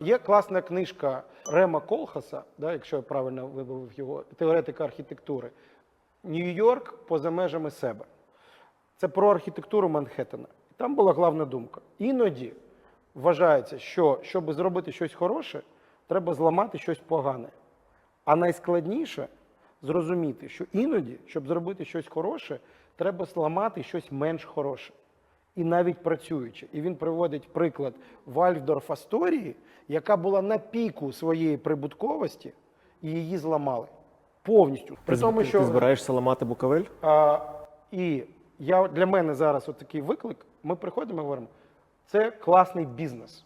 Є класна книжка Рема Колхаса, да, якщо я правильно вимовив його, теоретика архітектури. Нью-Йорк поза межами себе. Це про архітектуру Манхеттена. Там була головна думка. Іноді вважається, що щоб зробити щось хороше, треба зламати щось погане. А найскладніше зрозуміти, що іноді, щоб зробити щось хороше, треба зламати щось менш хороше. І навіть працюючи. І він приводить приклад Вальфдорф Асторії, яка була на піку своєї прибутковості, і її зламали повністю. При тому, ти, що ти збираєшся ламати Буковель? а, і я, для мене зараз от такий виклик. Ми приходимо і говоримо, це класний бізнес.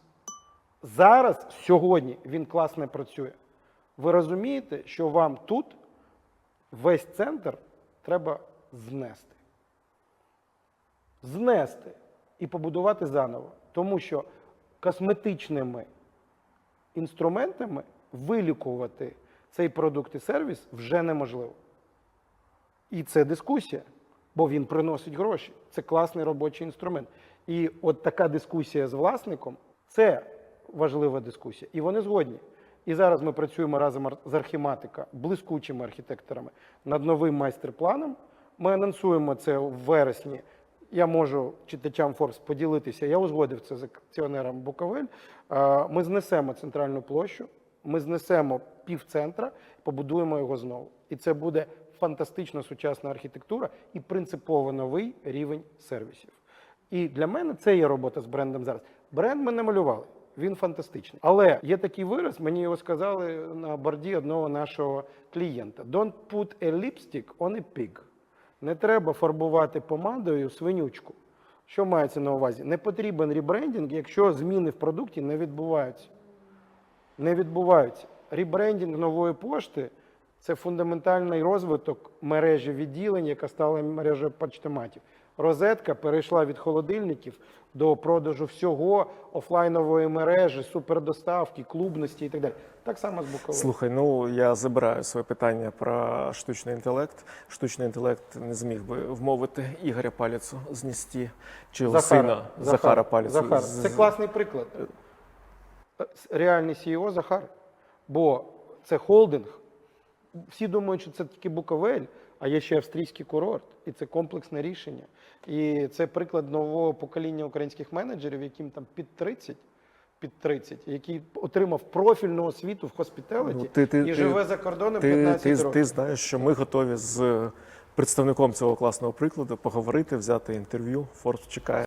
Зараз, сьогодні, він класно працює. Ви розумієте, що вам тут весь центр треба знести. Знести і побудувати заново. Тому що косметичними інструментами вилікувати цей продукт і сервіс вже неможливо. І це дискусія, бо він приносить гроші. Це класний робочий інструмент. І от така дискусія з власником це важлива дискусія. І вони згодні. І зараз ми працюємо разом з архіматика, блискучими архітекторами над новим майстер-планом. Ми анонсуємо це в вересні. Я можу читачам Форбс поділитися. Я узгодив це з акціонером Буковель. Е, Ми знесемо центральну площу, ми знесемо півцентра, побудуємо його знову. І це буде фантастично сучасна архітектура і принципово новий рівень сервісів. І для мене це є робота з брендом зараз. Бренд ми не малювали, він фантастичний. Але є такий вираз, мені його сказали на борді одного нашого клієнта: Don't put a lipstick on a pig. Не треба фарбувати помадою свинючку. Що мається на увазі? Не потрібен ребрендінг, якщо зміни в продукті не відбуваються. Не відбуваються. Ребрендінг нової пошти це фундаментальний розвиток мережі відділень, яка стала мережею почтоматів. Розетка перейшла від холодильників до продажу всього офлайнової мережі, супердоставки, клубності і так далі. Так само з Буковелем. Слухай, ну я забираю своє питання про штучний інтелект. Штучний інтелект не зміг би вмовити Ігоря Паліцу знести чи його сина Захара, Паліцу. Захар. Це класний приклад. Реальний CEO Захар. Бо це холдинг. Всі думають, що це тільки Буковель, а є ще австрійський курорт. І це комплексне рішення. І це приклад нового покоління українських менеджерів, яким там під 30, під 30, який отримав профільну освіту в хоспіталіті Ну, ти- ти- і ти- живе за кордоном Ти, 15 ти, років. ти знаєш, що ми готові з представником цього класного прикладу поговорити, взяти інтерв'ю. Форбс чекає.